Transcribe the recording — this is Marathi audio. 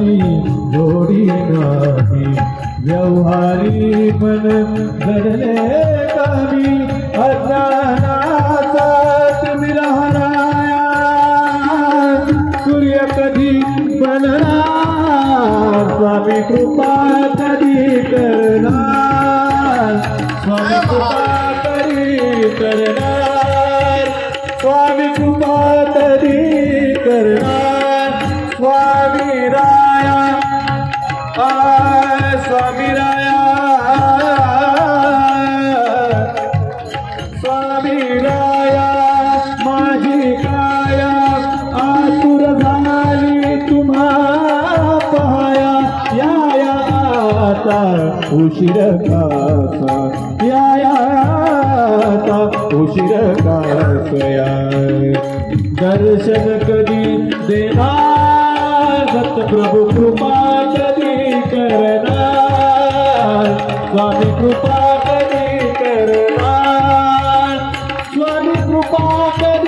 नावाची जोडी नाही. व्यवहारी पण घडले कमी. अज्ञानाचा तुम्ही राहणार. सूर्य कधी बनणार? स्वामी कृपा कधी करणार? स्वामी कृपा कधी करणार? स्वामी कृपा उशीर कासा या आता उशीर कासया दर्शन कधी देणार सतप्रभू कृपा कधी करणार? स्वामी कृपा कधी करणार?